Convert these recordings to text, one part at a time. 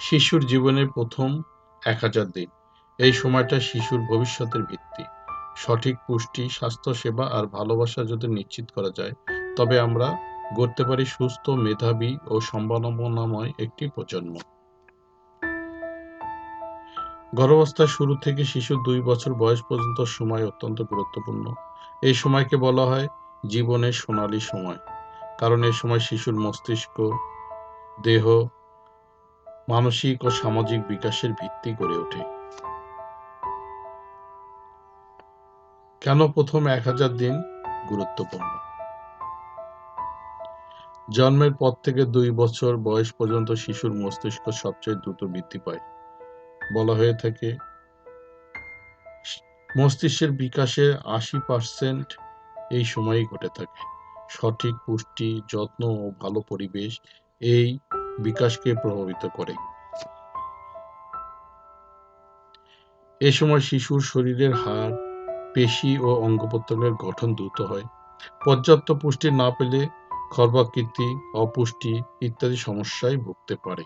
শিশুর জীবনের প্রথম এক হাজার দিন। এই সময়টা শিশুর ভবিষ্যতের ভিত্তি। সঠিক পুষ্টি, স্বাস্থ্যসেবা আর ভালোবাসা যদি নিশ্চিত করা যায়, তবে আমরা গড়তে পারি সুস্থ, মেধাবী ও সম্ভাবনাময় একটি প্রজন্ম। গর্ভাবস্থার শুরু থেকে শিশুর দুই বছর বয়স পর্যন্ত সময় অত্যন্ত গুরুত্বপূর্ণ। এই সময়কে বলা হয় জীবনের সোনালী সময়। কারণ এই সময় শিশুর মস্তিষ্ক, দেহ মানসিক ও সামাজিক বিকাশের ভিত্তি গড়ে ওঠে। কেন প্রথম এক হাজার দিন গুরুত্বপূর্ণ? জন্মের পর থেকে দুই বছর বয়স পর্যন্ত শিশুর মস্তিষ্ক সবচেয়ে দ্রুত বৃদ্ধি পায়। বলা হয়ে থাকে, মস্তিষ্কের বিকাশে আশি পার্সেন্ট এই সময়ই ঘটে থাকে। সঠিক পুষ্টি, যত্ন ও ভালো পরিবেশ এই বিকাশকে প্রভাবিত করে। এ সময় শিশুর শরীরের হাড়, পেশি ও অঙ্গ প্রত্যঙ্গের গঠন দ্রুত হয়। পর্যাপ্ত পুষ্টি না পেলে খর্বাকৃতি, অপুষ্টি ইত্যাদি সমস্যায় ভুগতে পারে।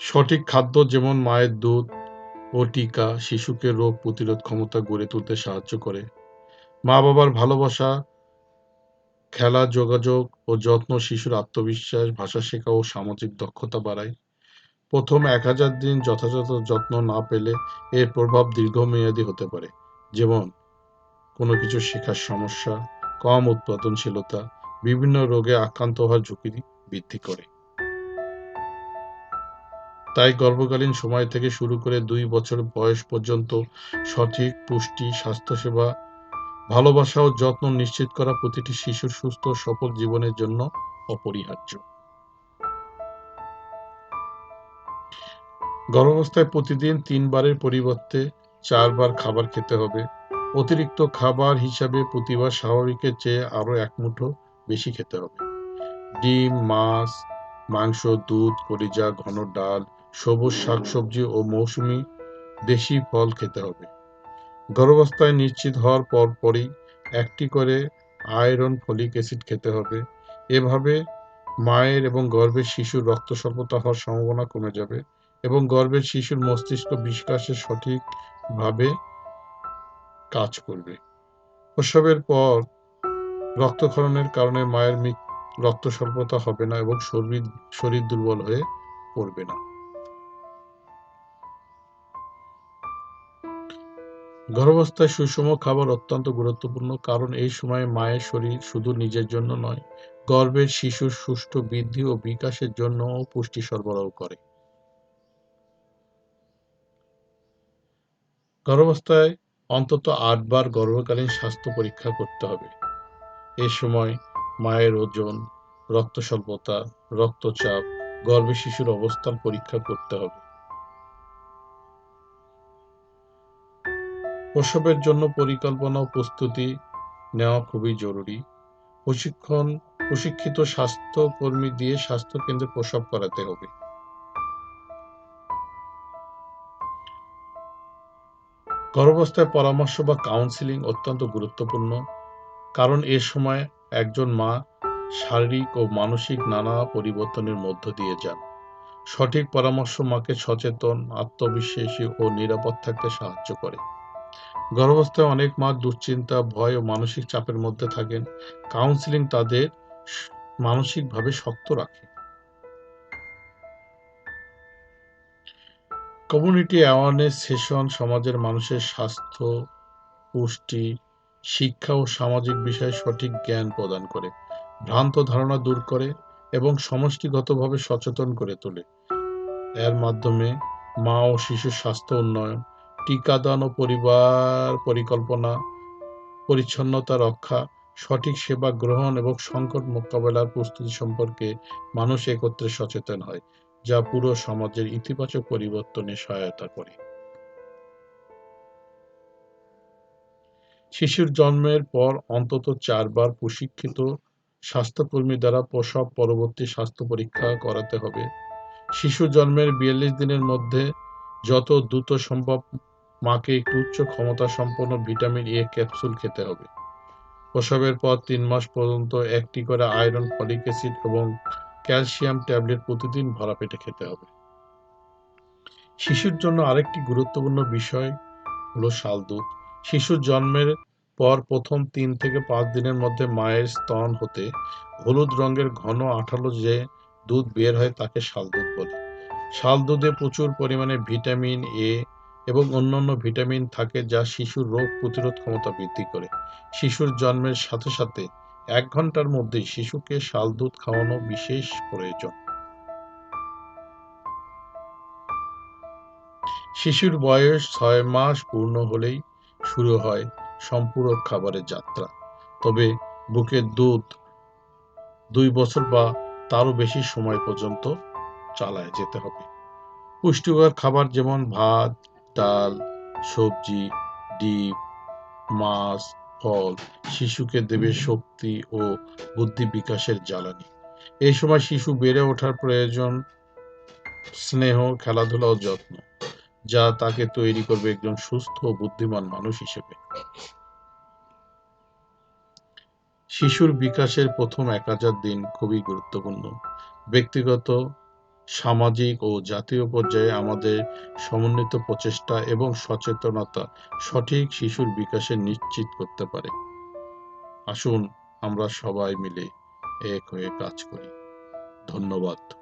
সঠিক খাদ্য যেমন মায়ের দুধ ও টিকা শিশুকে রোগ প্রতিরোধ ক্ষমতা গড়ে তুলতে সাহায্য করে। মা বাবার ভালোবাসা খেলা, যোগাযোগ ও যত্ন শিশুর আত্মবিশ্বাস, ভাষা শেখা ও সামাজিক দক্ষতা বাড়ায়। প্রথম এক হাজার দিন যথাযথ যত্ন না পেলে এর প্রভাব দীর্ঘমেয়াদী হতে পারে। যেমন, কোনো কিছু শেখার সমস্যা, কম উৎপাদনশীলতা, বিভিন্ন রোগে আক্রান্ত হওয়ার ঝুঁকি বৃদ্ধি করে। তাই গর্ভকালীন সময় থেকে শুরু করে দুই বছর বয়স পর্যন্ত সঠিক পুষ্টি, স্বাস্থ্যসেবা ভালোবাসা ও যত্ন নিশ্চিত করা প্রতিটি শিশুর সুস্থ সফল জীবনের জন্য অপরিহার্য। গর্ভাবস্থায় প্রতিদিন তিনবারের পরিবর্তে চারবার খাবার খেতে হবে। অতিরিক্ত খাবার হিসাবে প্রতিবার স্বাভাবিকের চেয়ে আরও এক মুঠো বেশি খেতে হবে। ডিম, মাছ, মাংস, দুধ, কলিজা, ঘন ডাল, সবুজ শাকসবজি ও মৌসুমি দেশি ফল খেতে হবে। গর্ভাবস্থায় নিশ্চিত হওয়ার পরপরই একটি করে আয়রন ফলিক অ্যাসিড খেতে হবে। এভাবে মায়ের এবং গর্ভের শিশুর রক্ত স্বল্পতা হওয়ার সম্ভাবনা কমে যাবে এবং গর্ভের শিশুর মস্তিষ্ক বিকাশে সঠিকভাবে কাজ করবে। প্রসবের পর রক্তক্ষরণের কারণে মায়ের রক্ত স্বল্পতা হবে না এবং শরীর শরীর দুর্বল হয়ে পড়বে না। গর্ভাবস্থায় সুষম খাবার অত্যন্ত গুরুত্বপূর্ণ, কারণ এই সময়ে মায়ের শরীর শুধু নিজের জন্য নয়, গর্ভের শিশুর সুষ্ঠু বৃদ্ধি ও বিকাশের জন্য পুষ্টি সরবরাহ করে। গর্ভাবস্থায় অন্তত আটবার গর্ভকালীন স্বাস্থ্য পরীক্ষা করতে হবে। এ সময় মায়ের ওজন রক্ত স্বল্পতা রক্তচাপ গর্ভে শিশুর অবস্থান পরীক্ষা করতে হবে। প্রসবের জন্য পরিকল্পনা ও প্রস্তুতি নেওয়া খুবই জরুরি। প্রশিক্ষণ, প্রশিক্ষিত স্বাস্থ্য কর্মী দিয়ে স্বাস্থ্য কেন্দ্রে প্রসব করাতে হবে। গর্ভাবস্থায় পরামর্শ বা কাউন্সিলিং অত্যন্ত গুরুত্বপূর্ণ, কারণ এ সময় একজন মা শারীরিক ও মানসিক নানা পরিবর্তনের মধ্য দিয়ে যান। সঠিক পরামর্শ মাকে সচেতন, আত্মবিশ্বাসী ও নিরাপদ থাকতে সাহায্য করে। গর্ভাবস্থায় অনেক মা দুশ্চিন্তা, ভয় ও মানসিক চাপের মধ্যে থাকেন। কাউন্সিলিং তাদের মানসিকভাবে শক্ত রাখে। কমিউনিটি অ্যাওয়ারনেস সেশন সমাজের মানুষের স্বাস্থ্য, পুষ্টি, শিক্ষা ও সামাজিক বিষয়ে সঠিক জ্ঞান প্রদান করে, ভ্রান্ত ধারণা দূর করে এবং সমষ্টিগতভাবে সচেতন করে তোলে। এর মাধ্যমে মা ও শিশুর স্বাস্থ্য উন্নয়ন টিকাদান ও পরিবার পরিকল্পনা, পরিচ্ছন্নতা রক্ষা, সঠিক সেবা গ্রহণ এবং সংকট মোকাবেলার প্রস্তুতি সম্পর্কে মানুষ একত্রে সচেতন হয়, যা পুরো সমাজের ইতিবাচক পরিবর্তনে সহায়তা করে। শিশুর জন্মের পর অন্তত চারবার প্রশিক্ষিত স্বাস্থ্যকর্মী দ্বারা প্রসব পরবর্তী স্বাস্থ্য পরীক্ষা করাতে হবে। শিশু জন্মের বিয়াল্লিশ দিনের মধ্যে যত দ্রুত সম্ভব মাকে একটি উচ্চ ক্ষমতা সম্পন্ন ভিটামিন এ ক্যাপসুল খেতে হবে। প্রসবের পর তিন মাস পর্যন্ত একটি করে আয়রন, ফলিক অ্যাসিড এবং ক্যালসিয়াম ট্যাবলেট প্রতিদিন ভরা পেটে খেতে হবে। শিশুর জন্য আরেকটি গুরুত্বপূর্ণ বিষয় হলো শাল দুধ। শিশুর জন্মের পর প্রথম তিন থেকে পাঁচ দিনের মধ্যে মায়ের স্তন হতে হলুদ রঙের ঘন আঠালো যে দুধ বের হয় তাকে শাল দুধ বলে। শাল দুধে প্রচুর পরিমাণে ভিটামিন এ এবং অন্যান্য ভিটামিন থাকে যা শিশুর রোগ প্রতিরোধ ক্ষমতা বৃদ্ধি করে। শিশুর জন্মের সাথে সাথে এক ঘণ্টার মধ্যেই শিশুকে শাল দুধ খাওয়ানো বিশেষ প্রয়োজন। শিশুর বয়স ছয় মাস পূর্ণ হলেই শুরু হয় সম্পূরক খাবারের যাত্রা। তবে বুকের দুধ দুই বছর বা তারও বেশি সময় পর্যন্ত চালায় যেতে হবে। পুষ্টিকর খাবার যেমন ভাত ডাল, সবজি, ডিম, মাছ, ফল, শিশুকে দেবে শক্তি ও বুদ্ধি বিকাশের জ্বালানি। এই সময় শিশু বেড়ে ওঠার প্রয়োজন স্নেহ, খেলাধুলা ও যত্ন, যা তাকে তৈরি করবে একজন সুস্থ ও বুদ্ধিমান মানুষ হিসেবে। শিশুর বিকাশের প্রথম এক হাজার দিন খুবই গুরুত্বপূর্ণ। ব্যক্তিগত সামাজিক ও জাতীয় পর্যায়ে আমাদের সমন্বিত প্রচেষ্টা এবং সচেতনতা সঠিক শিশুর বিকাশে নিশ্চিত করতে পারে। আসুন আমরা সবাই মিলে এক হয়ে কাজ করি। ধন্যবাদ।